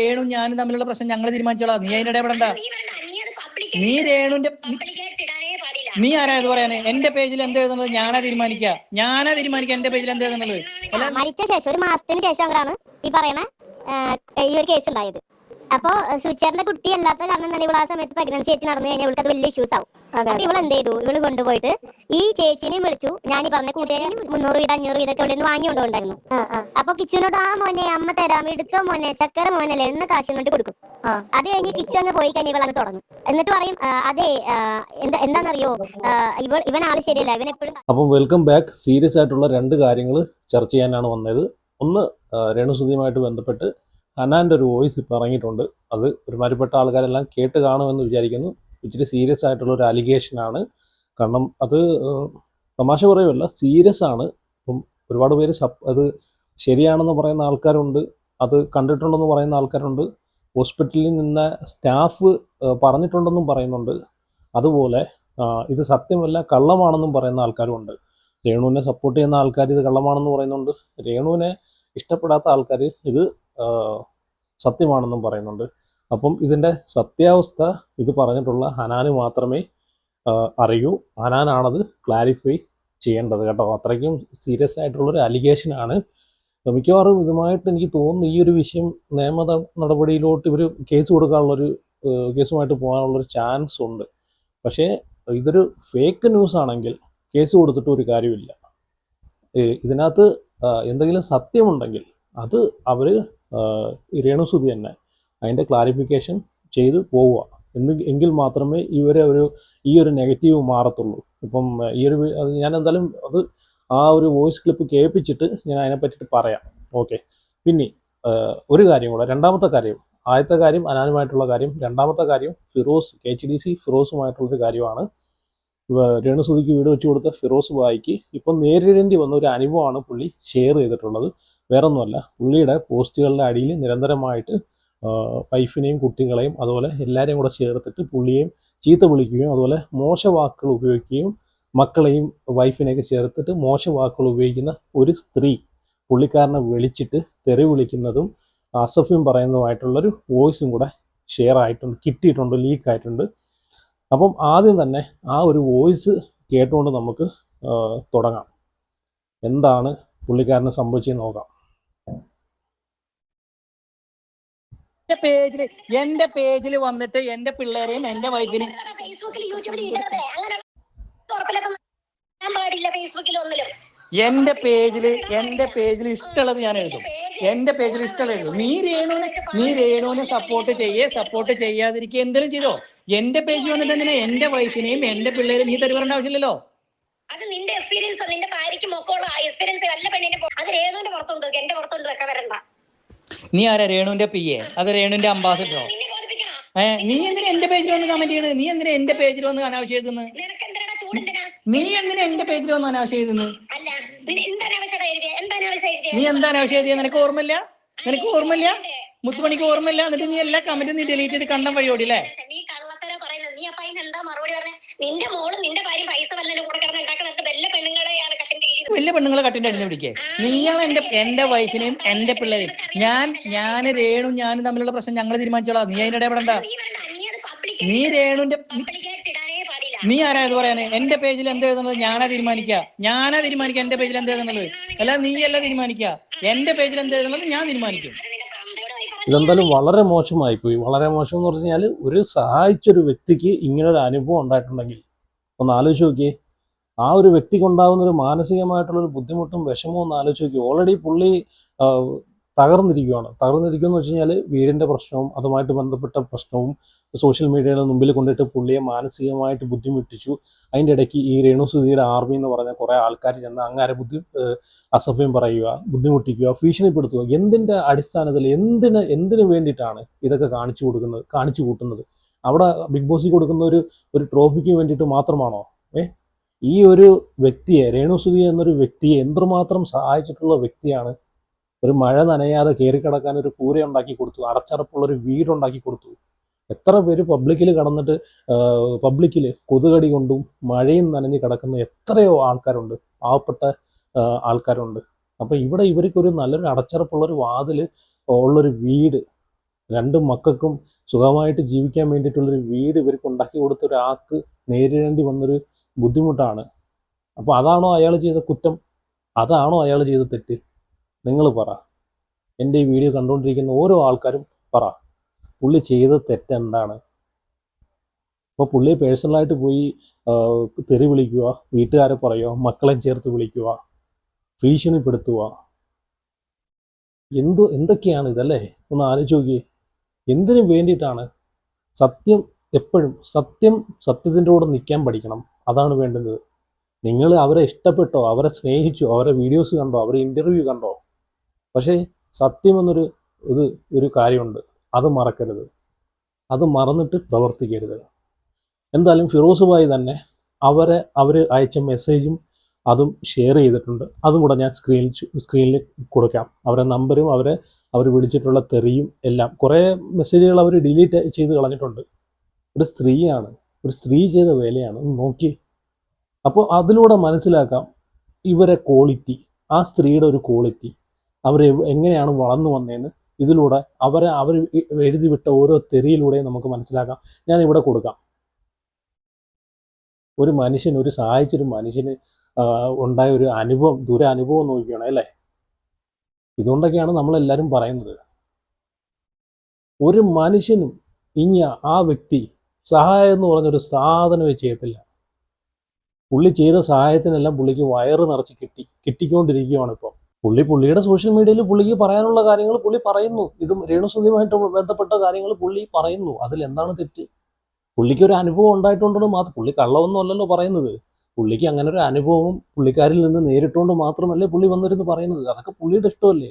രേണു ഞാനും തമ്മിലുള്ള പ്രശ്നം ഞങ്ങൾ തീരുമാനിച്ചോളാം. നീ അതിനിടെ പെടണ്ട. നീ രേണുന്റെ നീ അത് നീ ആയിട്ട് രേണുവിന്റെ ഇടാനേ പാടില്ല. നീ ആരാ ഇത് പറയാന് എന്റെ പേജിൽ എന്ത് എഴുതുന്നത്? ഞാനാ തീരുമാനിക്കുക ഞാനാ തീരുമാനിക്ക എന്റെ പേജിൽ എന്ത് എഴുതുന്നത്? മരിച്ച ശേഷം ഒരു മാസത്തിന് ശേഷം അവരാണ് ഈ പറയണ ഈ ഒരു കേസ് ഉണ്ടായത്. അപ്പൊ സുചേറിന്റെ കുട്ടി അല്ലാത്ത കാരണം തന്നെ ഇവിടെ ആ സമയത്ത് പ്രഗ്നൻസി ആയിട്ട് നടന്നു കഴിഞ്ഞാൽ ഇവൾക്ക് അത് വലിയ ഇഷ്യൂസ് ആവും. അപ്പൊ ഇവൾ എന്ത് ചെയ്തു? ഇവൾ കൊണ്ടുപോയിട്ട് ഈ ചേച്ചിനെയും വിളിച്ചു. ഞാൻ ഈ പറഞ്ഞ കൂട്ടുകാരും മുന്നൂറ് വീതം അഞ്ഞൂറ് വീതൊക്കെ ഇവിടെ നിന്ന് വാങ്ങിക്കൊണ്ടുണ്ടായിരുന്നു അപ്പൊ കിച്ചുവിനോട് ആ മോനെ അമ്മ തരാം. എടുത്തോ മോനെ. ചക്കര മോനല്ലേ. എന്ന് കാശ് എന്നിട്ട് കൊടുക്കും. അത് കഴിഞ്ഞ് കിച്ചു അങ്ങ് പോയി കഴിഞ്ഞ് അങ്ങ് തുടങ്ങും. എന്നിട്ട് പറയും അതെ എന്താ എന്താണെന്നറിയോ? ഇവൾ ഇവൻ ആൾ ശരിയല്ല. ഇവൻ എപ്പോഴും അപ്പം വെൽക്കം ബാക്ക് സീരിയസ് ആയിട്ടുള്ള രണ്ട് കാര്യങ്ങൾ ചർച്ച ചെയ്യാനാണ് വന്നത്. ഒന്ന് രേണുസുതിയുമായിട്ട് ബന്ധപ്പെട്ട് ഹനാന്റെ ഒരു വോയിസ് ഇപ്പോൾ ഇറങ്ങിയിട്ടുണ്ട്. അത് ഒരുമാതിരിപ്പെട്ട ആൾക്കാരെല്ലാം കേട്ട് കാണുമെന്ന് വിചാരിക്കുന്നു. ഇച്ചിരി സീരിയസ് ആയിട്ടുള്ള ഒരു അലിഗേഷനാണ് കാരണം അത് തമാശ പറയുമല്ല സീരിയസ് ആണ്. അപ്പം ഒരുപാട് പേര് അത് ശരിയാണെന്ന് പറയുന്ന ആൾക്കാരുണ്ട്. അത് കണ്ടിട്ടുണ്ടെന്ന് പറയുന്ന ആൾക്കാരുണ്ട്. ഹോസ്പിറ്റലിൽ നിന്ന് സ്റ്റാഫ് പറഞ്ഞിട്ടുണ്ടെന്നും പറയുന്നുണ്ട്. അതുപോലെ ഇത് സത്യമല്ല കള്ളമാണെന്നും പറയുന്ന ആൾക്കാരുമുണ്ട്. രേണുവിനെ സപ്പോർട്ട് ചെയ്യുന്ന ആൾക്കാർ ഇത് കള്ളമാണെന്ന് പറയുന്നുണ്ട്. രേണുവിനെ ഇഷ്ടപ്പെടാത്ത ആൾക്കാർ ഇത് സത്യമാണെന്നും പറയുന്നുണ്ട്. അപ്പം ഇതിന്റെ സത്യാവസ്ഥ ഇത് പറഞ്ഞിട്ടുള്ള ഹനാന് മാത്രമേ അറിയൂ. ഹനാനാണത് ക്ലാരിഫൈ ചെയ്യേണ്ടത് കേട്ടോ. അത്രയ്ക്കും സീരിയസ് ആയിട്ടുള്ളൊരു അലിഗേഷനാണ്. മിക്കവാറും ഇതുമായിട്ട് എനിക്ക് തോന്നുന്നു ഈ ഒരു വിഷയം നിയമ നടപടിയിലോട്ട് ഇവർ കേസ് കൊടുക്കാനുള്ളൊരു കേസുമായിട്ട് പോകാനുള്ളൊരു ചാൻസ് ഉണ്ട്. പക്ഷേ ഇതൊരു ഫേക്ക് ന്യൂസ് ആണെങ്കിൽ കേസ് കൊടുത്തിട്ട് ഒരു കാര്യമില്ല. ഇതിനകത്ത് എന്തെങ്കിലും സത്യമുണ്ടെങ്കിൽ അത് അവർ രേണുസുതി തന്നെ അതിന്റെ ക്ലാരിഫിക്കേഷൻ ചെയ്ത് പോവുക. എന്ന് എങ്കിൽ മാത്രമേ ഇവരെ ഒരു ഈ ഒരു നെഗറ്റീവ് മാറത്തുള്ളൂ. ഇപ്പം ഈ ഒരു ഞാൻ എന്തായാലും അത് ആ ഒരു വോയിസ് ക്ലിപ്പ് കേൾപ്പിച്ചിട്ട് ഞാൻ അതിനെ പറ്റിയിട്ട് പറയാം. ഓക്കെ പിന്നെ ഒരു കാര്യം കൂടെ രണ്ടാമത്തെ കാര്യം ആദ്യത്തെ കാര്യം അനാനുമായിട്ടുള്ള കാര്യം രണ്ടാമത്തെ കാര്യം Firoz K H D C ഫിറോസുമായിട്ടുള്ളൊരു കാര്യമാണ്. രേണുസുതിക്ക് വീട് വെച്ച് കൊടുത്ത ഫിറോസ് ബായിക്ക് ഇപ്പം നേരിടേണ്ടി വന്ന ഒരു അനുഭവമാണ് പുള്ളി ഷെയർ ചെയ്തിട്ടുള്ളത്. വേറൊന്നുമല്ല പുള്ളിയുടെ പോസ്റ്റുകളുടെ അടിയിൽ നിരന്തരമായിട്ട് വൈഫിനെയും കുട്ടികളെയും അതുപോലെ എല്ലാവരെയും കൂടെ ചേർത്തിട്ട് പുള്ളിയെയും ചീത്ത വിളിക്കുകയും അതുപോലെ മോശ വാക്കുകൾ ഉപയോഗിക്കുകയും മക്കളെയും വൈഫിനെയൊക്കെ ചേർത്തിട്ട് മോശ വാക്കുകൾ ഉപയോഗിക്കുന്ന ഒരു സ്ത്രീ പുള്ളിക്കാരനെ വിളിച്ചിട്ട് തെറി വിളിക്കുന്നതും അസഫ്യം പറയുന്നതുമായിട്ടുള്ളൊരു വോയിസും കൂടെ ഷെയർ ആയിട്ടുണ്ട് കിട്ടിയിട്ടുണ്ട് ലീക്ക് ആയിട്ടുണ്ട്. അപ്പം ആദ്യം തന്നെ ആ ഒരു വോയിസ് കേട്ടുകൊണ്ട് നമുക്ക് തുടങ്ങാം. എന്താണ് പുള്ളിക്കാരന് സംഭവിച്ചതെന്ന് നോക്കാം. എന്റെ പേജിൽ എന്റെ പേജിൽ വന്നിട്ട് എന്റെ പിള്ളേരെയും എന്റെ വൈഫിനെയും ഫേസ്ബുക്കിൽ യൂട്യൂബിൽ അങ്ങനെ പാടില്ല ഫേസ്ബുക്കിൽ ഒന്നിലും. എന്റെ പേജിൽ എന്റെ പേജിൽ ഇഷ്ടമുള്ളത് ഞാൻ എഴുതും. എന്റെ പേജിൽ ഇഷ്ടമുള്ള എഴുതും. നീ രേണുവിനെ നീ രേണുവിനെ സപ്പോർട്ട് ചെയ്യേ സപ്പോർട്ട് ചെയ്യാതിരിക്കുക എന്തെങ്കിലും ചെയ്തോ. എന്റെ പേജിൽ വന്നിട്ട് എന്തിനാ എന്റെ വൈഫിനെയും എന്റെ പിള്ളേരെയും നീ തരുവരേണ്ട ആവശ്യമില്ലല്ലോ? അത് നിന്റെ എക്സ്പീരിയൻസ് നിന്റെ ഭാര്യയ്ക്ക് മൊക്കമുള്ള എക്സ്പീരിയൻസ് നല്ല പെണ്ണിനെ അത് രേണുവിന്റെ പുറത്തുണ്ട് എന്റെ പുറത്തുണ്ട് വെക്കാൻ വരണ്ട. നീ ആരാ? രേണുവിന്റെ പി എ അത് രേണുവിന്റെ അംബാസിഡറോ ഏ നീ എന്തിനാ എന്റെ പേജിൽ വന്ന് കമന്റ് ചെയ്യണത്? നീ എന്തിനാ എന്റെ പേജിൽ വന്ന് അനാവശ്യം എഴുതുന്നത്? നീ എന്തിനാ എന്റെ പേജിൽ വന്ന് അനാവശ്യം എഴുതുന്നത്? നീ എന്താ അനാവശ്യം എഴുതിയത് നിനക്ക് ഓർമ്മയില്ല? നിനക്ക് ഓർമ്മയില്ല? മുത്തുമണിക്ക് ഓർമ്മയില്ല? എന്നിട്ട് നീ എല്ലാ കമന്റും നീ ഡിലീറ്റ് ചെയ്ത് കണ്ടം വഴി അല്ലേ നീ കള്ളത്തര പറയുന്നത് നീ അപ്പൊ മറുപടി പറഞ്ഞ? നിന്റെ മോൾ നിന്റെ ഭാര്യ പൈസ വല്ലതിന്റെ കൂടെ കിടന്ന് ഉണ്ടാക്കുന്നിട്ട് വല്ല പെണ്ണുങ്ങളെയാണ് കട്ടിന്റെ വലിയ പെണ്ണുങ്ങളെ കട്ടിന്റെ അടിഞ്ഞു പിടിക്കേ? നിങ്ങൾ എന്റെ എന്റെ വൈഫിനെയും എന്റെ പിള്ളേരെയും. ഞാൻ ഞാൻ രേണു ഞാനും തമ്മിലുള്ള പ്രശ്നം ഞങ്ങൾ തീരുമാനിച്ചോളാം. നീ അതിനിടെ ഇടപെടണ്ട നീ രേണുന്റെ നീ ആരാ ഇത് പറയാന്? എന്റെ പേജിൽ എന്ത് എഴുതുന്നത്? ഞാനാ തീരുമാനിക്കുക ഞാനാ തീരുമാനിക്കുക എന്റെ പേജിൽ എന്ത് എഴുതുന്നത്? അല്ല നീ അല്ല തീരുമാനിക്കുക എന്റെ പേജിൽ എന്ത് എഴുതുന്നത്? ഞാൻ തീരുമാനിക്കും. ഇതെന്തായാലും വളരെ മോശമായി പോയി വളരെ മോശം എന്ന് പറഞ്ഞു കഴിഞ്ഞാൽ ഒരു സഹായിച്ചൊരു വ്യക്തിക്ക് ഒരു അനുഭവം ഉണ്ടായിട്ടുണ്ടെങ്കിൽ ഒന്ന് ആലോചിച്ച് നോക്കിയേ. ആ ഒരു വ്യക്തിക്ക് ഉണ്ടാകുന്ന ഒരു മാനസികമായിട്ടുള്ള ഒരു ബുദ്ധിമുട്ടും വിഷമവും ഒന്ന് ആലോചിച്ച് നോക്കി ഓൾറെഡി പുള്ളി തകർന്നിരിക്കുകയാണ് തകർന്നിരിക്കുകയെന്ന് വെച്ച് കഴിഞ്ഞാൽ വീടിന്റെ പ്രശ്നവും അതുമായിട്ട് ബന്ധപ്പെട്ട പ്രശ്നവും സോഷ്യൽ മീഡിയയുടെ മുമ്പിൽ കൊണ്ടിട്ട് പുള്ളിയെ മാനസികമായിട്ട് ബുദ്ധിമുട്ടിച്ചു. അതിന്റെ ഇടയ്ക്ക് ഈ രേണുസുതിയുടെ ആർമി എന്ന് പറഞ്ഞ കുറേ ആൾക്കാർ ചെന്ന് അങ്ങാരെ ബുദ്ധി അസഭ്യം പറയുക ബുദ്ധിമുട്ടിക്കുക ഭീഷണിപ്പെടുത്തുക എന്തിന്റെ അടിസ്ഥാനത്തിൽ എന്തിന് എന്തിനു വേണ്ടിയിട്ടാണ് ഇതൊക്കെ കാണിച്ചു കൊടുക്കുന്നത് കാണിച്ചു കൂട്ടുന്നത്? അവിടെ ബിഗ് ബോസിൽ കൊടുക്കുന്ന ഒരു ഒരു ട്രോഫിക്ക് വേണ്ടിയിട്ട് മാത്രമാണോ? ഏ? ഈ ഒരു വ്യക്തിയെ രേണുസുതി എന്നൊരു വ്യക്തിയെ എന്തുമാത്രം സഹായിച്ചിട്ടുള്ള വ്യക്തിയാണ് ഒരു മഴ നനയാതെ കയറിക്കിടക്കാൻ ഒരു കൂര ഉണ്ടാക്കി കൊടുത്തു അടച്ചറപ്പുള്ള ഒരു വീടുണ്ടാക്കി കൊടുത്തു. എത്ര പേര് പബ്ലിക്കിൽ കടന്നിട്ട് പബ്ലിക്കിൽ കൊതുകടി കൊണ്ടും മഴയും നനഞ്ഞ് കിടക്കുന്ന എത്രയോ ആൾക്കാരുണ്ട് പാവപ്പെട്ട ആൾക്കാരുണ്ട്. അപ്പം ഇവിടെ ഇവർക്കൊരു നല്ലൊരു അടച്ചറപ്പുള്ളൊരു വാതിൽ ഉള്ളൊരു വീട് രണ്ട് മക്കൾക്കും സുഖമായിട്ട് ജീവിക്കാൻ വേണ്ടിയിട്ടുള്ളൊരു വീട് ഇവർക്ക് ഉണ്ടാക്കി കൊടുത്ത ഒരാൾക്ക് നേരിടേണ്ടി വന്നൊരു ബുദ്ധിമുട്ടാണ്. അപ്പോൾ അതാണോ അയാൾ ചെയ്ത കുറ്റം? അതാണോ അയാൾ ചെയ്ത തെറ്റ്? നിങ്ങൾ പറ. എന്റെ ഈ വീഡിയോ കണ്ടുകൊണ്ടിരിക്കുന്ന ഓരോ ആൾക്കാരും പറ. പുള്ളി ചെയ്ത തെറ്റെന്താണ്? അപ്പോൾ പുള്ളിയെ പേഴ്സണലായിട്ട് പോയി തെറി വിളിക്കുക വീട്ടുകാരെ പറയുക മക്കളെ ചേർത്ത് വിളിക്കുക ഭീഷണിപ്പെടുത്തുക. എന്തു എന്തൊക്കെയാണ് ഇതല്ലേ? ഒന്ന് ആലോചിച്ച് നോക്കിയേ. എന്തിനു വേണ്ടിയിട്ടാണ് സത്യം എപ്പോഴും സത്യം സത്യത്തിന്റെ കൂടെ നിൽക്കാൻ പഠിക്കണം? അതാണ് വേണ്ടുന്നത്. നിങ്ങൾ അവരെ ഇഷ്ടപ്പെട്ടോ അവരെ സ്നേഹിച്ചോ അവരെ വീഡിയോസ് കണ്ടോ അവരെ ഇന്റർവ്യൂ കണ്ടോ പക്ഷേ സത്യം എന്നൊരു ഇത് ഒരു കാര്യമുണ്ട്. അത് മറക്കരുത്. അത് മറന്നിട്ട് പ്രവർത്തിക്കരുത്. എന്തായാലും ഫിറോസ് ഭായി തന്നെ അവരെ അവർ അയച്ച മെസ്സേജും അതും ഷെയർ ചെയ്തിട്ടുണ്ട്. അതും കൂടെ ഞാൻ സ്ക്രീനിൽ സ്ക്രീനിൽ കൊടുക്കാം. അവരെ നമ്പരും അവരെ അവർ വിളിച്ചിട്ടുള്ള തെറിയും എല്ലാം. കുറേ മെസ്സേജുകൾ അവർ ഡിലീറ്റ് ചെയ്ത് കളഞ്ഞിട്ടുണ്ട്. ഒരു സ്ത്രീയാണ് ഒരു സ്ത്രീ ചെയ്ത വേലയാണ്. നോക്കി. അപ്പോൾ അതിലൂടെ മനസ്സിലാക്കാം ഇവരെ ക്വാളിറ്റി ആ സ്ത്രീയുടെ ഒരു ക്വാളിറ്റി അവർ എങ്ങനെയാണ് വളർന്നു വന്നതെന്ന് ഇതിലൂടെ അവരെ അവർ എഴുതി വിട്ട ഓരോ തെറിയിലൂടെയും നമുക്ക് മനസ്സിലാക്കാം. ഞാൻ ഇവിടെ കൊടുക്കാം. ഒരു മനുഷ്യൻ ഒരു സഹായിച്ചൊരു മനുഷ്യന് ഉണ്ടായ ഒരു അനുഭവം ദുരനുഭവം നോക്കിയാണ് അല്ലേ? ഇതുകൊണ്ടൊക്കെയാണ് നമ്മളെല്ലാവരും പറയുന്നത്. ഒരു മനുഷ്യനും ഇനി ആ വ്യക്തി സഹായം എന്ന് പറഞ്ഞൊരു സാധനമേ ചെയ്യത്തില്ല. പുള്ളി ചെയ്ത സഹായത്തിനെല്ലാം പുള്ളിക്ക് വയറ് നിറച്ച് കിട്ടി കിട്ടിക്കൊണ്ടിരിക്കുകയാണ് ഇപ്പോൾ പുള്ളി പുള്ളിയുടെ സോഷ്യൽ മീഡിയയിൽ പുള്ളിക്ക് പറയാനുള്ള കാര്യങ്ങൾ പുള്ളി പറയുന്നു. ഇതും രേണുസുതിയുമായിട്ട് ബന്ധപ്പെട്ട കാര്യങ്ങൾ പുള്ളി പറയുന്നു. അതിൽ എന്താണ് തെറ്റ്? പുള്ളിക്ക് ഒരു അനുഭവം ഉണ്ടായിട്ടുണ്ടെന്ന് മാത്രം പുള്ളി കള്ളമൊന്നും അല്ലല്ലോ പറയുന്നത്. പുള്ളിക്ക് അങ്ങനെ ഒരു അനുഭവം പുള്ളിക്കാരിൽ നിന്ന് നേരിട്ടുകൊണ്ട് മാത്രമല്ലേ പുള്ളി വന്നിരുന്ന് പറയുന്നത്. അതൊക്കെ പുള്ളിയുടെ ഇഷ്ടമല്ലേ?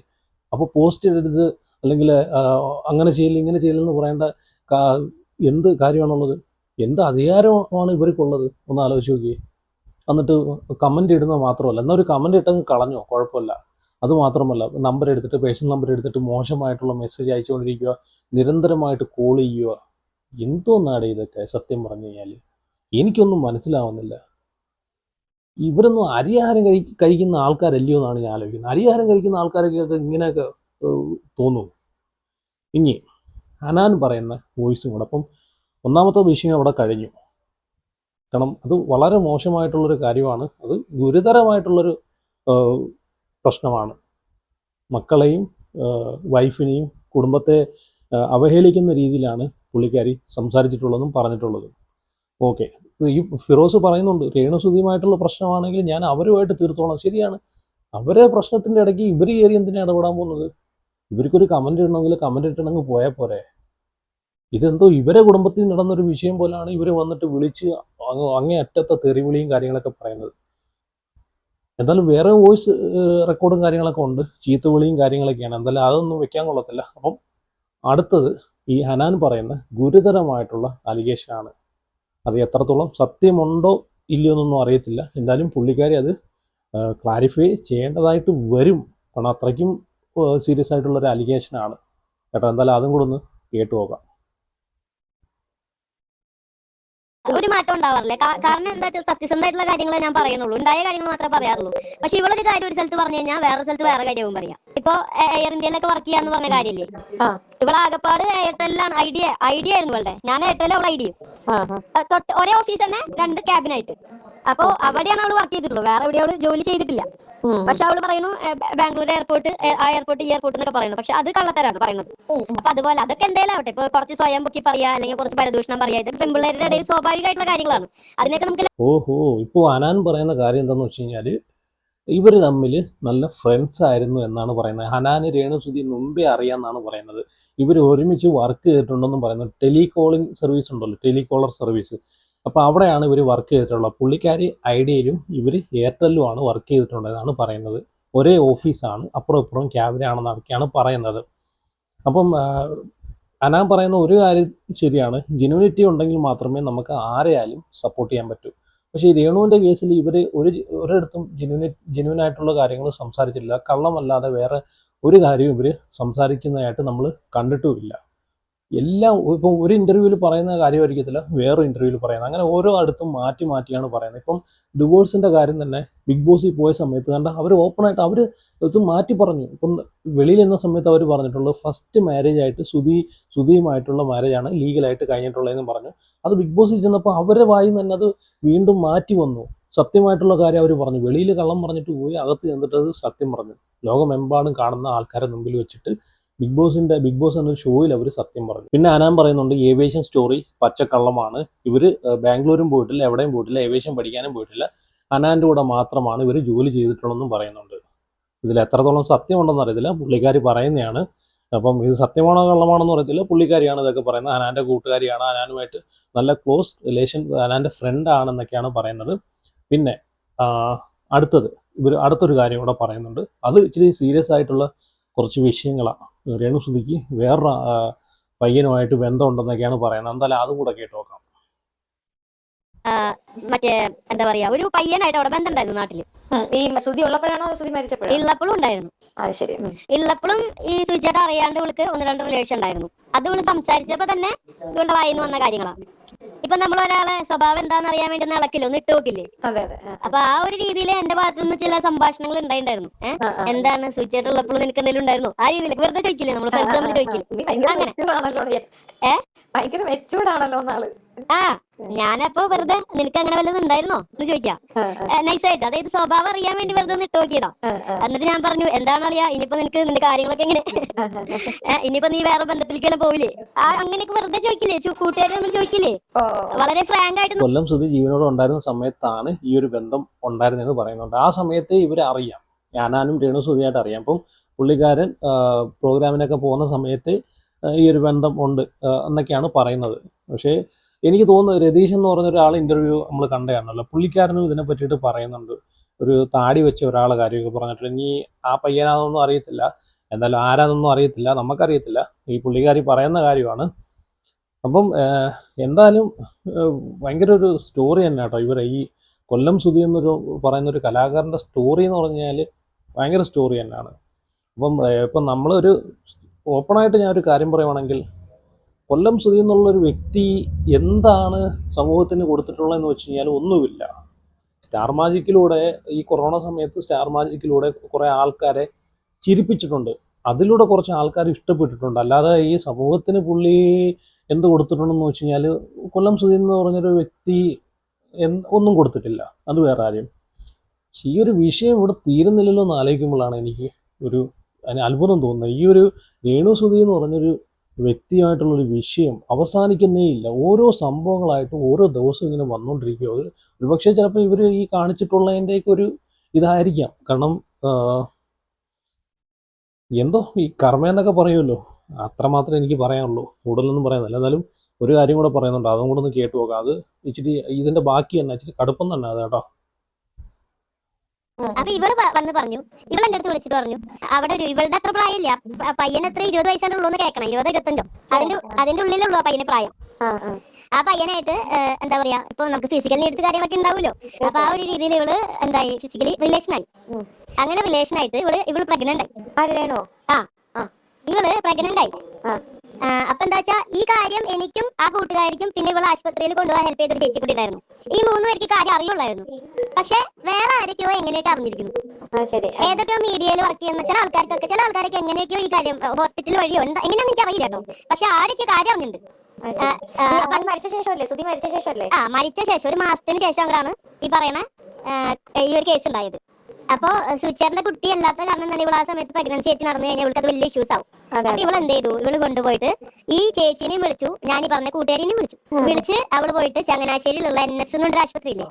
അപ്പോൾ പോസ്റ്റ് എഴുതരുത് അല്ലെങ്കിൽ അങ്ങനെ ചെയ്യില്ല ഇങ്ങനെ ചെയ്യില്ലെന്ന് പറയേണ്ട എന്ത് കാര്യമാണുള്ളത്? എന്ത് അധികാരമാണ് ഇവർക്കുള്ളത്? ഒന്ന് ആലോചിച്ച് നോക്കിയേ. എന്നിട്ട് കമന്റ് ഇടുന്നത് മാത്രമല്ല. എന്നാൽ ഒരു കമന്റ് ഇട്ടങ്ങ് കളഞ്ഞോ? കുഴപ്പമില്ല. അത് മാത്രമല്ല നമ്പർ എടുത്തിട്ട് പേഴ്സണൽ നമ്പർ എടുത്തിട്ട് മോശമായിട്ടുള്ള മെസ്സേജ് അയച്ചുകൊണ്ടിരിക്കുക നിരന്തരമായിട്ട് കോൾ ചെയ്യുക എന്തോന്നാണ് ഇതൊക്കെ സത്യം പറഞ്ഞു കഴിഞ്ഞാൽ എനിക്കൊന്നും മനസ്സിലാവുന്നില്ല. ഇവരൊന്നും അരിയാഹാരം കഴി കഴിക്കുന്ന ആൾക്കാരല്ലയോ എന്നാണ് ഞാൻ ആലോചിക്കുന്നത്. അരിയാഹാരം കഴിക്കുന്ന ആൾക്കാരൊക്കെ ഇങ്ങനെയൊക്കെ തോന്നും. ഇനി ഹനാൻ പറയുന്ന വോയിസും കൂടെ. അപ്പം ഒന്നാമത്തെ വിഷയം അവിടെ കഴിഞ്ഞു. കാരണം അത് വളരെ മോശമായിട്ടുള്ളൊരു കാര്യമാണ്. അത് ഗുരുതരമായിട്ടുള്ളൊരു പ്രശ്നമാണ്. മക്കളെയും വൈഫിനെയും കുടുംബത്തെ അവഹേളിക്കുന്ന രീതിയിലാണ് പുള്ളിക്കാരി സംസാരിച്ചിട്ടുള്ളതും പറഞ്ഞിട്ടുള്ളതും. ഓക്കെ. ഈ ഫിറോസ് പറയുന്നുണ്ട് രേണുസുതിയുമായിട്ടുള്ള പ്രശ്നമാണെങ്കിൽ ഞാൻ അവരുമായിട്ട് തീർത്തോളാം. ശരിയാണ്. അവരെ പ്രശ്നത്തിന്റെ ഇടയ്ക്ക് ഇവർ കയറി എന്തിനാണ് ഇടപെടാൻ പോകുന്നത്? ഇവർക്കൊരു കമന്റ് ഇടണമെങ്കിൽ കമന്റ് ഇട്ടണമെങ്കിൽ പോയാൽ പോരെ. ഇതെന്തോ ഇവരെ കുടുംബത്തിൽ നടന്നൊരു വിഷയം പോലാണ് ഇവർ വന്നിട്ട് വിളിച്ച് അങ്ങേ അറ്റത്തെ തെറിവിളിയും കാര്യങ്ങളൊക്കെ പറയുന്നത്. എന്തായാലും വേറെ വോയിസ് റെക്കോർഡും കാര്യങ്ങളൊക്കെ ഉണ്ട്. ചീത്തവിളിയും കാര്യങ്ങളൊക്കെയാണ്. എന്തായാലും അതൊന്നും വെക്കാൻ കൊള്ളത്തില്ല. അപ്പം അടുത്തത് ഈ ഹനാൻ പറയുന്ന ഗുരുതരമായിട്ടുള്ള അലിഗേഷനാണ്. അത് എത്രത്തോളം സത്യമുണ്ടോ ഇല്ലയോ എന്നൊന്നും അറിയത്തില്ല. എന്തായാലും പുള്ളിക്കാരി അത് ക്ലാരിഫൈ ചെയ്യേണ്ടതായിട്ട് വരും. കാരണം അത്രയ്ക്കും സീരിയസ് ആയിട്ടുള്ളൊരു അലിഗേഷനാണ്. കേട്ടോ എന്തായാലും അതും കൂടെ ഒന്ന് കേട്ടു നോക്കാം. ഒരു മാറ്റം ഉണ്ടാവാറില്ല. കാരണം എന്താ വെച്ചാൽ സത്യസന്ധമായിട്ടുള്ള കാര്യങ്ങളെ ഞാൻ പറയുന്നുള്ളൂ. ഉണ്ടായ കാര്യങ്ങൾ മാത്രമേ പറയാറുള്ളൂ. പക്ഷെ ഇവളൊരു കാര്യം ഒരു സ്ഥലത്ത് പറഞ്ഞു കഴിഞ്ഞാൽ വേറെ സ്ഥലത്ത് വേറെ കാര്യവും പറയാം. ഇപ്പൊ എയർ ഇന്ത്യയിലൊക്കെ വർക്ക് ചെയ്യാന്ന് പറഞ്ഞ കാര്യമില്ലേ? ഇവളെ ആകപ്പാട് എയർടെല്ലാണ് ഐഡിയ ഐഡിയ ആയിരുന്നു ഇവളുടെ. ഞാൻ എയർടെൽ അവളെ ഐഡിയ ഒരേ ഓഫീസ് തന്നെ രണ്ട് ക്യാബിനായിട്ട് അപ്പൊ അവിടെയാണ് അവൾ വർക്ക് ചെയ്തിട്ടുള്ളൂ വേറെ എവിടെയാണ് ജോലി ചെയ്തിട്ടില്ല. പക്ഷെ അവൾ പറയുന്നു ബാംഗ്ലൂർ എയർപോർട്ട് ആ എയർപോർട്ട് ഈ എയർപോർട്ട് എന്നൊക്കെ പറയുന്നു. പക്ഷെ അത് കള്ളത്തരാണ് പറയുന്നത്. അപ്പൊ അതുപോലെ അതൊക്കെ എന്തായാലും ആവട്ടെ. ഇപ്പൊ കുറച്ച് സ്വയം പൊക്കി പറയാ അല്ലെങ്കിൽ കുറച്ച് പരദൂഷണം പറയാ ഇത് പെൺപിള്ളേരുടെ ഇടയിൽ സ്വാഭാവികമായിട്ടുള്ള കാര്യങ്ങളാണ്. അതിനൊക്കെ നമുക്ക് ഓഹോ ഇപ്പൊ അനാൻ പറയുന്ന കാര്യം എന്താന്ന് വെച്ച് കഴിഞ്ഞാൽ ഇവർ തമ്മിൽ നല്ല ഫ്രണ്ട്സ് ആയിരുന്നു എന്നാണ് പറയുന്നത്. ഹനാന് രേണുസുതി മുമ്പേ അറിയാമെന്നാണ് പറയുന്നത്. ഇവർ ഒരുമിച്ച് വർക്ക് ചെയ്തിട്ടുണ്ടെന്നും പറയുന്നത് ടെലികോളിംഗ് സർവീസ് ഉണ്ടല്ലോ ടെലികോളർ സർവീസ് അപ്പോൾ അവിടെയാണ് ഇവർ വർക്ക് ചെയ്തിട്ടുള്ളത്. പുള്ളിക്കാരി ഐഡിയയിലും ഇവർ എയർടെല്ലുമാണ് വർക്ക് ചെയ്തിട്ടുള്ളതെന്നാണ് പറയുന്നത്. ഒരേ ഓഫീസാണ് അപ്പുറം ഇപ്പുറം ക്യാബിനാണെന്നൊക്കെയാണ് പറയുന്നത്. അപ്പം അനാം അനാൻ പറയുന്ന ഒരു കാര്യം ശരിയാണ്. ജെനുവിനിറ്റി ഉണ്ടെങ്കിൽ മാത്രമേ നമുക്ക് ആരെയാലും സപ്പോർട്ട് ചെയ്യാൻ പറ്റൂ. പക്ഷേ രേണുവിന്റെ കേസിൽ ഇവർ ഒരു ഒരിടത്തും ജെനുവിനി ജെനുവിൻ ആയിട്ടുള്ള കാര്യങ്ങൾ സംസാരിച്ചിട്ടില്ല. കള്ളമല്ലാതെ വേറെ ഒരു കാര്യവും ഇവർ സംസാരിക്കുന്നതായിട്ട് നമ്മൾ കണ്ടിട്ടുമില്ല. എല്ലാം ഇപ്പം ഒരു ഇന്റർവ്യൂവിൽ പറയുന്ന കാര്യമായിരിക്കത്തില്ല വേറൊരു ഇന്റർവ്യൂവിൽ പറയുന്നത് അങ്ങനെ ഓരോ അടുത്തും മാറ്റി മാറ്റിയാണ് പറയുന്നത്. ഇപ്പം ഡിവോഴ്സിന്റെ കാര്യം തന്നെ ബിഗ് ബോസിൽ പോയ സമയത്ത് കണ്ട അവർ ഓപ്പണായിട്ട് അവർ ഇത് മാറ്റി പറഞ്ഞു. ഇപ്പം വെളിയിൽ നിന്ന സമയത്ത് അവർ പറഞ്ഞിട്ടുള്ളത് ഫസ്റ്റ് മാരേജ് ആയിട്ട് സുധി സുധിയുമായിട്ടുള്ള മാരേജാണ് ലീഗലായിട്ട് കഴിഞ്ഞിട്ടുള്ളതെന്ന് പറഞ്ഞു. അത് ബിഗ് ബോസിൽ ചെന്നപ്പോൾ അവരുടെ വായിൽ തന്നെ അത് വീണ്ടും മാറ്റി വന്നു. സത്യമായിട്ടുള്ള കാര്യം അവർ പറഞ്ഞു. വെളിയിൽ കള്ളം പറഞ്ഞിട്ട് പോയി അകത്ത് ചെന്നിട്ട് അത് സത്യം പറഞ്ഞു. ലോകമെമ്പാടും കാണുന്ന ആൾക്കാരെ മുമ്പിൽ വെച്ചിട്ട് ബിഗ് ബോസിന്റെ ബിഗ് ബോസ് എന്ന ഷോയിൽ അവർ സത്യം പറഞ്ഞു. പിന്നെ അനാൻ പറയുന്നുണ്ട്? ഏവിയേഷൻ സ്റ്റോറി പച്ചക്കള്ളമാണ്. ഇവർ ബാംഗ്ലൂരും പോയിട്ടില്ല എവിടെയും പോയിട്ടില്ല ഏവിയേഷൻ പഠിക്കാനും പോയിട്ടില്ല. അനാന്റെ കൂടെ മാത്രമാണ് ഇവർ ജോലി ചെയ്തിട്ടുള്ളതെന്നും പറയുന്നുണ്ട്. ഇതിൽ എത്രത്തോളം സത്യമുണ്ടെന്ന് അറിയത്തില്ല. പുള്ളിക്കാരി പറയുന്നതാണ്. അപ്പം ഇത് സത്യമാണോ കള്ളമാണെന്ന് പറയത്തില്ല പുള്ളിക്കാരിയാണ് ഇതൊക്കെ പറയുന്നത്. അനാന്റെ കൂട്ടുകാരിയാണ്. അനാനുമായിട്ട് നല്ല ക്ലോസ് റിലേഷൻ അനാന്റെ ഫ്രണ്ട് ആണെന്നൊക്കെയാണ് പറയുന്നത്. പിന്നെ അടുത്തത്. ഇവർ അടുത്തൊരു കാര്യം കൂടെ പറയുന്നുണ്ട്. അത് ഇച്ചിരി സീരിയസ് ആയിട്ടുള്ള കുറച്ച് വിഷയങ്ങളാണ് രേണുസുതിക്ക് വേറൊരു വേറെ പയ്യനുമായിട്ട് ബന്ധമുണ്ടെന്നൊക്കെയാണ് പറയുന്നത്. എന്തായാലും അതും കൂടെ കേട്ട് നോക്കാം. മറ്റേ എന്താ പറയാ ഒരു പയ്യനായിട്ട് അവിടെ ബന്ധമുണ്ടായിരുന്നു നാട്ടിൽ. ഈ സുതി ഉള്ളപ്പോഴാണോ സുതി മരിച്ചപ്പോഴും ഉള്ളപ്പോഴും ഉണ്ടായിരുന്നു. അത് ശരി ഉള്ളപ്പോഴും ഈ സുജിയുടെ അറിയാണ്ട് ഇവൾക്ക് ഒന്ന് രണ്ട് റിലേഷൻ ഉണ്ടായിരുന്നു അത് ഇവൾ സംസാരിച്ചപ്പോ തന്നെ ഇവളുടെ വായിന്ന് വന്ന കാര്യങ്ങളാ. ഇപ്പൊ നമ്മൾ ഒരാളെ സ്വഭാവം എന്താണെന്ന് അറിയാൻ വേണ്ടി ഒന്ന് ഇളക്കില്ല? ഒന്ന് ഇട്ട് നോക്കില്ലേ? അപ്പൊ ആ ഒരു രീതിയിൽ എന്റെ ഭാഗത്തു നിന്ന് ചില സംഭാഷണങ്ങൾ ആ. എന്താണ്? സൂചിയായിട്ടുള്ളപ്പോഴും നിനക്ക് എന്തെങ്കിലും ഉണ്ടായിരുന്നു? ആ രീതിയിൽ വെറുതെ ചോദിക്കില്ലേ? നമ്മൾ ഫ്രണ്ട്സ് തമ്മിൽ ചോദിക്കില്ലേ? അങ്ങനെ. ഏ? ഭയങ്കര മെച്ചൂടാണല്ലോ നാൾ ആ ഞാനപ്പോ വെറുതെ നിനക്ക് അങ്ങനെ വല്ലതും ഉണ്ടായിരുന്നോ? എന്ന് ചോദിക്കാം. നൈസായിട്ട് അതായത് സ്വഭാവം അറിയാൻ വേണ്ടി വെറുതെ ഒന്ന് ഇട്ട് നോക്കിയതാ. എന്നിട്ട് ഞാൻ പറഞ്ഞു എന്താണ് അറിയാ ഇനിയിപ്പോ നിനക്ക് നിന്റെ കാര്യങ്ങളൊക്കെ എങ്ങനെ? ഇനിയിപ്പോ നീ വേറെ ബന്ധത്തിലേക്കെല്ലാം പോവില്ലേ? ആ അങ്ങനെയൊക്കെ വെറുതെ ചോദിക്കില്ലേ? കൂട്ടുകാരൊന്നും ചോദിക്കില്ലേ? വളരെ ഫ്രാങ്ക് ആയിട്ട് കൊല്ലം സുധി ജീവനോട് ഉണ്ടായിരുന്ന സമയത്താണ് ഈ ഒരു ബന്ധം ഉണ്ടായിരുന്നെന്ന് പറയുന്നുണ്ട്. ആ സമയത്ത് ഇവരെ അറിയാം. ഞാനാനും രേണു സുധിയായിട്ട് അറിയാം. അപ്പം പുള്ളിക്കാരൻ പ്രോഗ്രാമിനൊക്കെ പോകുന്ന സമയത്ത് ഈ ഒരു ബന്ധം ഉണ്ട് എന്നൊക്കെയാണ് പറയുന്നത്. പക്ഷേ എനിക്ക് തോന്നുന്നു രതീഷ് എന്ന് പറഞ്ഞ ഒരാൾ ഇന്റർവ്യൂ നമ്മൾ കണ്ടതാണല്ലോ പുള്ളിക്കാരനും ഇതിനെ പറ്റിയിട്ട് പറയുന്നുണ്ട്. ഒരു താടി വെച്ച ഒരാളെ കാര്യമൊക്കെ പറഞ്ഞിട്ട് ഇനി ആ പയ്യനാണെന്നൊന്നും അറിയത്തില്ല. എന്തായാലും ആരാന്നൊന്നും അറിയത്തില്ല. നമുക്കറിയത്തില്ല. ഈ പുള്ളിക്കാരി പറയുന്ന കാര്യമാണ്. അപ്പം എന്തായാലും ഭയങ്കര ഒരു സ്റ്റോറി തന്നെ കേട്ടോ ഇവരെ. ഈ കൊല്ലം സുധി എന്നൊരു പറയുന്ന ഒരു കലാകാരന്റെ സ്റ്റോറി എന്ന് പറഞ്ഞാൽ ഭയങ്കര സ്റ്റോറി തന്നെയാണ്. അപ്പം ഇപ്പം നമ്മളൊരു ഓപ്പണായിട്ട് ഞാനൊരു കാര്യം പറയുവാണെങ്കിൽ കൊല്ലം സുധി എന്നുള്ളൊരു വ്യക്തി എന്താണ് സമൂഹത്തിന് കൊടുത്തിട്ടുള്ളതെന്ന് വെച്ച് കഴിഞ്ഞാൽ ഒന്നുമില്ല. സ്റ്റാർ മാജിക്കിലൂടെ ഈ കൊറോണ സമയത്ത് സ്റ്റാർ മാജിക്കിലൂടെ കുറേ ആൾക്കാരെ ചിരിപ്പിച്ചിട്ടുണ്ട്. അതിലൂടെ കുറച്ച് ആൾക്കാർ ഇഷ്ടപ്പെട്ടിട്ടുണ്ട്. അല്ലാതെ ഈ സമൂഹത്തിന് പുള്ളി എന്ത് കൊടുത്തിട്ടുണ്ടെന്ന് വെച്ച് കഴിഞ്ഞാൽ കൊല്ലം സുധി എന്ന് പറഞ്ഞൊരു വ്യക്തി ഒന്നും കൊടുത്തിട്ടില്ല. അത് വേറെ കാര്യം. ഈ ഒരു വിഷയം ഇവിടെ തീരുന്നില്ലല്ലോ എന്ന് ആലോചിക്കുമ്പോഴാണ് എനിക്ക് ഒരു അത്ഭുതം തോന്നുന്നത് ഈ ഒരു രേണുസുതി എന്ന് പറഞ്ഞൊരു വ്യക്തിയായിട്ടുള്ളൊരു വിഷയം അവസാനിക്കുന്നേ ഇല്ല. ഓരോ സംഭവങ്ങളായിട്ടും ഓരോ ദിവസവും ഇങ്ങനെ വന്നുകൊണ്ടിരിക്കുക ഒരു ഒരുപക്ഷെ ചിലപ്പോൾ ഇവർ ഈ കാണിച്ചിട്ടുള്ളതിന്റെയൊക്കെ ഒരു ഇതായിരിക്കാം. കാരണം എന്തോ ഈ കർമ്മ എന്നൊക്കെ പറയുമല്ലോ. അത്രമാത്രം എനിക്ക് പറയാനുള്ളൂ. കൂടുതലൊന്നും പറയുന്നില്ല എന്നാലും ഒരു കാര്യം കൂടെ പറയുന്നുണ്ട്. അതും കൂടെ ഒന്ന് കേട്ടു നോക്കാം. അത് ഇച്ചിരി ഇതിന്റെ ബാക്കി തന്നെ ഇച്ചിരി കടുപ്പം തന്നെ അത് കേട്ടോ. അപ്പൊ ഇവൾ വന്ന് പറഞ്ഞു. ഇവൾ എന്റെ അടുത്ത് വിളിച്ചിട്ട് പറഞ്ഞു. അവിടെ ഒരു ഇവളുടെ അത്ര പ്രായമില്ല. പയ്യൻ എത്ര ഇരുപത് വയസ്സാണ് ഉള്ളൂ എന്ന് കേൾക്കണം. ഇരുപത് ഇരുപത്തഞ്ചോ. അതിന്റെ അതിന്റെ ഉള്ളിലുള്ള പയ്യന് പ്രായം. ആ, പയ്യനായിട്ട് എന്താ പറയാ ഇപ്പൊ നമുക്ക് ഫിസിക്കൽ നീഡ്സ് കാര്യങ്ങളൊക്കെ ഉണ്ടാവുമല്ലോ. അപ്പൊ ആ ഒരു രീതിയിൽ ഇവൾ എന്തായി? ഫിസിക്കലി റിലേഷൻ ആയി. അങ്ങനെ റിലേഷൻ ആയിട്ട് ഇവൾ ഇവൾ പ്രഗ്നന്റ് ആയി. ആ. ഇവൾ പ്രഗ്നന്റ് ആയി. അപ്പൊ എന്താ വെച്ചാ ഈ കാര്യം എനിക്കും ആ കൂട്ടുകാരിക്കും പിന്നെ ഇവിടെ ആശുപത്രിയിൽ കൊണ്ടുപോകാൻ ഹെൽപ്പ് ചെയ്തൊരു ചേച്ചി കൂടി ഉണ്ടായിരുന്നു. ഈ മൂന്ന് പേർക്ക് കാര്യം അറിയുള്ളായിരുന്നു. പക്ഷെ വേറെ ആരൊക്കെയോ എങ്ങനെയൊക്കെ അറിഞ്ഞിരിക്കുന്നു. ഏതൊക്കെയോ മീഡിയയിൽ വർക്ക് ചെയ്യുന്ന ചില ആൾക്കാർക്കൊക്കെ ചില ആൾക്കാരൊക്കെ എങ്ങനെയൊക്കെയോ ഈ കാര്യം ഹോസ്പിറ്റൽ വഴിയോ എന്താ എങ്ങനെയാണെന്ന് എനിക്ക് അറിയില്ല കേട്ടോ. പക്ഷെ ആരൊക്കെ കാര്യം അറിഞ്ഞിട്ടുണ്ട്. മരിച്ച ശേഷമല്ലേ? സുധി മരിച്ച ശേഷമല്ലേ? ആ മരിച്ച ശേഷം ഒരു മാസത്തിന് ശേഷം അവരാണ് ഈ പറയണ ഈ ഒരു കേസ് ഉണ്ടായത്. അപ്പോ സുചേറിന്റെ കുട്ടി അല്ലാത്ത കാരണം തന്നെ ഇവിടെ ആ സമയത്ത് പ്രഗ്നൻസി ആയിട്ട് നടന്നു കഴിഞ്ഞാൽ ഇവൾക്ക് അത് വലിയ ഇഷ്യൂസ് ആവും. അപ്പൊ ഇവൾ എന്ത് ചെയ്തു ഇവൾ കൊണ്ടുപോയിട്ട് ഈ ചേച്ചിനെയും വിളിച്ചു. ഞാൻ ഈ പറഞ്ഞ കൂട്ടുകാരിനെയും വിളിച്ചു. വിളിച്ച് അവൾ പോയിട്ട് ചങ്ങനാശ്ശേരിയിലുള്ള എൻ എസ് എന്നൊരു ആശുപത്രി ഇല്ലേ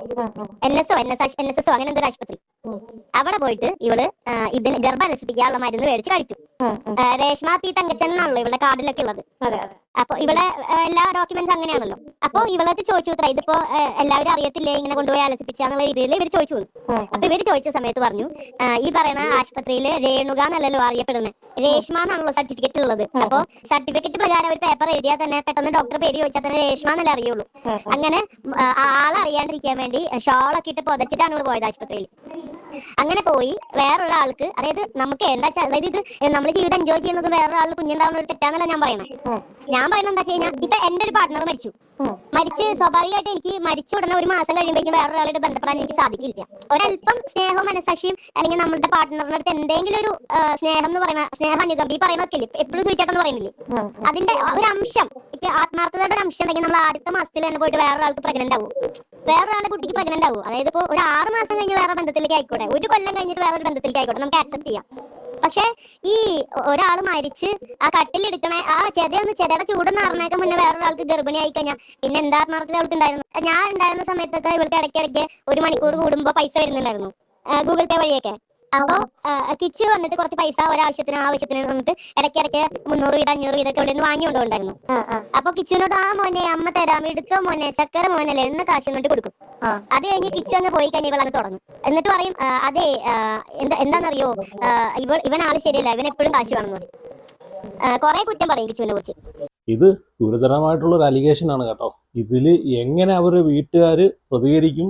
N S N S N S S O അങ്ങനെ എന്തൊരു ആശുപത്രി. അവിടെ പോയിട്ട് ഇവൾ ഇതിന് ഗർഭം അലസിപ്പിക്കാനുള്ള മരുന്ന് മേടിച്ച് കഴിച്ചു. രേഷ്മ പി തങ്കച്ചൻ എന്നാണല്ലോ ഇവളുടെ കാർഡിലൊക്കെ ഉള്ളത്. അപ്പൊ ഇവിടെ എല്ലാ ഡോക്യുമെന്റ്സ് അങ്ങനെയാണല്ലോ. അപ്പൊ ഇവളത് ചോദിച്ചു ഇത്ര ഇതിപ്പോ എല്ലാവരും അറിയത്തില്ലേ ഇങ്ങനെ കൊണ്ടുപോയി അലസിപ്പിച്ചാന്നുള്ള രീതിയിൽ ഇവർ ചോദിച്ചു. അപ്പൊ ഇവർ ചോദിച്ച സമയത്ത് പറഞ്ഞു ഈ പറയുന്ന ആശുപത്രിയിൽ രേണുക എന്നല്ലല്ലോ അറിയപ്പെടുന്നത് രേഷ്മ എന്നാണല്ലോ സർട്ടിഫിക്കറ്റ് ഉള്ളത്. അപ്പൊ സർട്ടിഫിക്കറ്റ് പ്രകാരം ഒരു പേപ്പർ എഴുതിയാൽ തന്നെ പെട്ടെന്ന് ഡോക്ടർ പേര് ചോദിച്ചാൽ തന്നെ രേഷ്മ എന്നല്ലേ അറിയുള്ളൂ. അങ്ങനെ ആളറിയാണ്ടിരിക്കാൻ വേണ്ടി ഷോളൊക്കെ ഇട്ട് പുതച്ചിട്ടാണ് ഇവിടെ പോയത് ആശുപത്രിയിൽ. അങ്ങനെ പോയി വേറൊരാൾക്ക് അതായത് നമുക്ക് എന്താ വെച്ചാൽ അതായത് ഇത് നമ്മൾ ജീവിതം എൻജോയ് ചെയ്യുന്നത് വേറൊരാൾ കുഞ്ഞുണ്ടാവുന്ന ഒരു തെറ്റാന്നല്ല ഞാൻ പറയണേ ഞാൻ പറയുന്നത് എന്താ കഴിഞ്ഞാൽ ഇപ്പൊ എന്റെ ഒരു പാർട്ട്ണർ മരിച്ചു. മരിച്ച് സ്വാഭാവികമായിട്ട് എനിക്ക് മരിച്ച ഉടനെ ഒരു മാസം കഴിയുമ്പോഴേക്കും വേറൊരാളായിട്ട് ബന്ധപ്പെടാൻ എനിക്ക് സാധിക്കില്ല. ഒരല്പം സ്നേഹവും മനസാക്ഷിയും അല്ലെങ്കിൽ നമ്മുടെ പാർട്ട്ണറിന്റെ അടുത്ത് എന്തെങ്കിലും ഒരു സ്നേഹം എന്ന് പറയുന്ന സ്നേഹം അനുഗമ ഈ പറയുന്നൊക്കെ എപ്പോഴും ചോദിച്ചേട്ടെന്ന് പറയുന്നില്ലേ? അതിന്റെ ഒരു അംശം ഇപ്പൊ ആത്മാർത്ഥതയുടെ ഒരു അംശം ഉണ്ടെങ്കിൽ നമ്മൾ ആദ്യത്തെ മാസത്തിൽ തന്നെ പോയിട്ട് വേറെ വേറൊരാൾക്ക് പ്രഗ്നന്റ് ആവും. വേറൊരാളെ കുട്ടിക്ക് പ്രഗ്നന്റ് ആവും. അതായത് ഇപ്പൊ ഒരു ആറ് മാസം കഴിഞ്ഞ് വേറെ ബന്ധത്തിലേക്ക് ആയിക്കോട്ടെ. ഒരു കൊല്ലം കഴിഞ്ഞിട്ട് വേറെ വേറൊരു ബന്ധത്തിലേക്ക് ആയിക്കോട്ടെ. നമുക്ക് ആക്സെപ്റ്റ് ചെയ്യാം. പക്ഷെ ഈ ഒരാൾ മരിച്ച് ആ കട്ടിലെടുക്കണ ആ ചെതയൊന്ന് ചെതയുടെ ചൂടെന്ന് അറിഞ്ഞേക്ക മുന്നേ വേറൊരാൾക്ക് ആയി കഴിഞ്ഞാൽ പിന്നെ എന്താ ആത്മാർത്ഥത അവൾക്ക് ഉണ്ടായിരുന്നു? ഞാൻ ഉണ്ടായിരുന്ന സമയത്തൊക്കെ ഇവൾക്ക് ഇടയ്ക്കിടയ്ക്ക് ഒരു മണിക്കൂർ കൂടുമ്പോ പൈസ വരുന്നുണ്ടായിരുന്നു. ഗൂഗിൾ പേ വഴിയൊക്കെ. അപ്പൊ കിച്ച് വന്നിട്ട് കുറച്ച് പൈസ ഒരാവശ്യത്തിന് ആവശ്യത്തിന് വന്നിട്ട് ഇടയ്ക്കിടയ്ക്ക് മുന്നൂറ് വീതം അഞ്ഞൂറ് വീതൊക്കെ ഇവിടെ നിന്ന് വാങ്ങിക്കൊണ്ടുണ്ടായിരുന്നു അപ്പൊ കിച്ചുവിനോട് ആ മോനെ അമ്മ തരാം എടുത്തോ മോനെ ചക്കര മോനല്ലേ എന്ന് കാശ് എന്നിട്ട് കൊടുക്കും. ആ. അത് കഴിഞ്ഞ് കിച്ചു അങ്ങ് പോയി കഴിഞ്ഞ് ഇവളങ്ങ് തുടങ്ങും. എന്നിട്ട് പറയും അതെ എന്താ എന്താണെന്നറിയോ ഇവൾ ഇവൻ ആൾ ശരിയല്ല ഇവൻ എപ്പോഴും കാശ് വേണമെന്ന് കൊറേ കുറ്റം പറയും കിച്ചുവിനെ കുറിച്ച്. ഇത് ഗുരുതരമായിട്ടുള്ള ഒരു അലിഗേഷൻ ആണ് കേട്ടോ. ഇതിൽ എങ്ങനെ അവർ വീട്ടുകാര് പ്രതികരിക്കും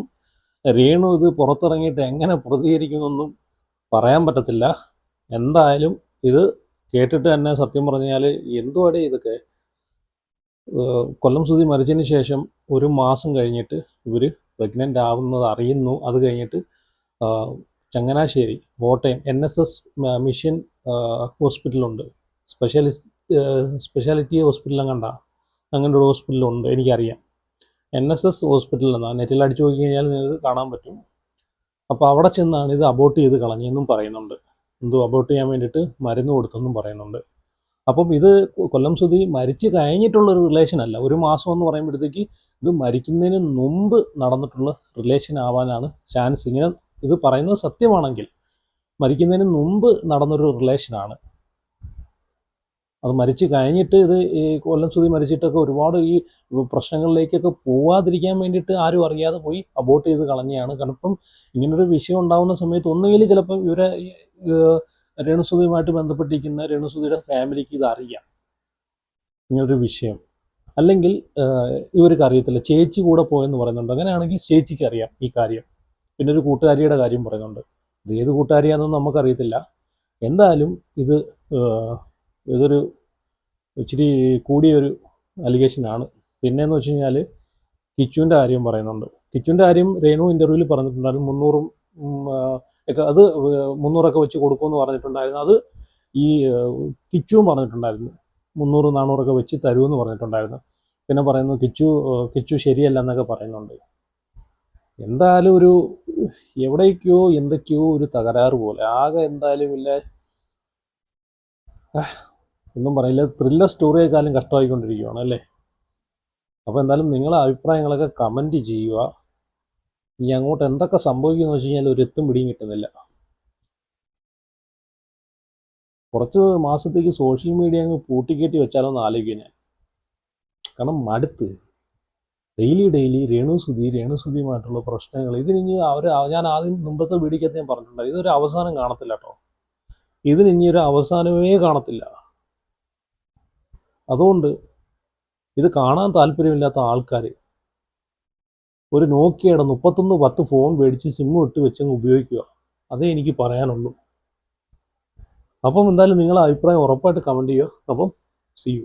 രേണു ഇത് പുറത്തിറങ്ങിയിട്ട് എങ്ങനെ പ്രതികരിക്കുമെന്നൊന്നും പറയാൻ പറ്റത്തില്ല. എന്തായാലും ഇത് കേട്ടിട്ട് തന്നെ സത്യം പറഞ്ഞാൽ എന്തുവാടെ ഇതൊക്കെ? കൊല്ലം സുധി മരിച്ചതിന് ശേഷം ഒരു മാസം കഴിഞ്ഞിട്ട് ഇവർ പ്രഗ്നന്റ് ആവുന്നത് അറിയുന്നു. അത് കഴിഞ്ഞിട്ട് Changanassery Kottayam N S S mission ഹോസ്പിറ്റലുണ്ട് സ്പെഷ്യലിസ്റ്റ് സ്പെഷ്യാലിറ്റി ഹോസ്പിറ്റലും കണ്ട അങ്ങനെ ഒരു ഹോസ്പിറ്റലുണ്ട് എനിക്കറിയാം. എൻ എസ് എസ് ഹോസ്പിറ്റലിൽ നിന്നാണ് നെറ്റിൽ അടിച്ചു നോക്കി കഴിഞ്ഞാൽ നിങ്ങൾക്ക് കാണാൻ പറ്റും. അപ്പോൾ അവിടെ ചെന്നാണ് ഇത് അബോട്ട് ചെയ്ത് കളഞ്ഞെന്നും പറയുന്നുണ്ട്. എന്തോ അബോട്ട് ചെയ്യാൻ വേണ്ടിയിട്ട് മരുന്ന് കൊടുത്തെന്നും പറയുന്നുണ്ട്. അപ്പം ഇത് കൊല്ലം സുധി മരിച്ച് കഴിഞ്ഞിട്ടുള്ളൊരു റിലേഷൻ അല്ല. ഒരു മാസം എന്ന് പറയുമ്പോഴത്തേക്ക് ഇത് മരിക്കുന്നതിന് മുമ്പ് നടന്നിട്ടുള്ള റിലേഷൻ ആവാനാണ് ചാൻസ്. ഇങ്ങനെ ഇത് പറയുന്നത് സത്യമാണെങ്കിൽ മരിക്കുന്നതിന് മുമ്പ് നടന്നൊരു റിലേഷനാണ് അത് മരിച്ചു കഴിഞ്ഞിട്ട് ഇത് ഈ കൊല്ലം സ്തുതി മരിച്ചിട്ടൊക്കെ ഒരുപാട് ഈ പ്രശ്നങ്ങളിലേക്കൊക്കെ പോവാതിരിക്കാൻ വേണ്ടിയിട്ട് ആരും അറിയാതെ പോയി അബോട്ട് ചെയ്ത് കളഞ്ഞാണ് കാരണം ഇപ്പം ഇങ്ങനൊരു വിഷയം ഉണ്ടാകുന്ന സമയത്ത് ഒന്നുകിൽ ചിലപ്പോൾ ഇവരെ രേണുസുതിയുമായിട്ട് ബന്ധപ്പെട്ടിരിക്കുന്ന രേണുസുതിയുടെ ഫാമിലിക്ക് ഇത് അറിയാം. ഇങ്ങനൊരു വിഷയം. അല്ലെങ്കിൽ ഇവർക്ക് അറിയത്തില്ല. ചേച്ചി കൂടെ പോയെന്ന് പറയുന്നുണ്ട്. അങ്ങനെയാണെങ്കിൽ ചേച്ചിക്ക് അറിയാം ഈ കാര്യം. പിന്നെ ഒരു കൂട്ടുകാരിയുടെ കാര്യം പറയുന്നുണ്ട്. ഇത് ഏത് കൂട്ടുകാരിയാണെന്നൊന്നും നമുക്കറിയത്തില്ല. എന്തായാലും ഇത് ഇതൊരു ഇച്ചിരി കൂടിയൊരു അലിഗേഷനാണ്. പിന്നെയെന്ന് വെച്ച് കഴിഞ്ഞാൽ കിച്ചുവിന്റെ കാര്യം പറയുന്നുണ്ട്. കിച്ചുവിന്റെ കാര്യം രേണു ഇന്റർവ്യൂവിൽ പറഞ്ഞിട്ടുണ്ടായിരുന്നു. മുന്നൂറും ഒക്കെ അത് മുന്നൂറൊക്കെ വെച്ച് കൊടുക്കുമെന്ന് പറഞ്ഞിട്ടുണ്ടായിരുന്നു. അത് ഈ കിച്ചുവും പറഞ്ഞിട്ടുണ്ടായിരുന്നു. മുന്നൂറ് നാനൂറൊക്കെ വെച്ച് തരുമെന്ന് പറഞ്ഞിട്ടുണ്ടായിരുന്നു. പിന്നെ പറയുന്നു കിച്ചു കിച്ചു ശരിയല്ല എന്നൊക്കെ പറയുന്നുണ്ട്. എന്തായാലും ഒരു എവിടേക്കോ എന്തൊക്കെയോ ഒരു തകരാറ് പോലെ. ആകെ എന്തായാലും ഇല്ല. ഒന്നും പറയില്ല. ത്രില്ലർ സ്റ്റോറിയേക്കാളും കഷ്ടമായിക്കൊണ്ടിരിക്കുകയാണ് അല്ലേ? അപ്പോൾ എന്തായാലും നിങ്ങളെ അഭിപ്രായങ്ങളൊക്കെ കമന്റ് ചെയ്യുക. ഇനി അങ്ങോട്ട് എന്തൊക്കെ സംഭവിക്കുമെന്ന് വെച്ച് കഴിഞ്ഞാൽ ഒരു എത്തും പിടിയും കിട്ടുന്നില്ല. കുറച്ച് മാസത്തേക്ക് സോഷ്യൽ മീഡിയ അങ്ങ് പൂട്ടിക്കെട്ടി വെച്ചാലോ എന്ന് ആലോചിക്കുക ഞാൻ കാരണം മടുത്ത്. ഡെയിലി ഡെയിലി രേണുസുതി രേണുസുതിയുമായിട്ടുള്ള പ്രശ്നങ്ങൾ. ഇതിനി അവർ ഞാൻ ആദ്യം മുമ്പത്തെ വീടിക്കത്ത് ഞാൻ പറഞ്ഞിട്ടുണ്ടായി ഇതൊരു അവസാനം കാണത്തില്ല കേട്ടോ. ഇതിന് ഒരു അവസാനമേ കാണത്തില്ല. അതുകൊണ്ട് ഇത് കാണാൻ താല്പര്യമില്ലാത്ത ആൾക്കാർ ഒരു നോക്കിയയുടെ മുപ്പത്തൊന്ന് പത്ത് ഫോൺ മേടിച്ച് സിമ്മ് ഇട്ട് വെച്ചങ്ങ് ഉപയോഗിക്കുക. അതേ എനിക്ക് പറയാനുള്ളൂ. അപ്പം എന്തായാലും നിങ്ങളെ അഭിപ്രായം ഉറപ്പായിട്ട് കമന്റ് ചെയ്യുക. അപ്പം സി യു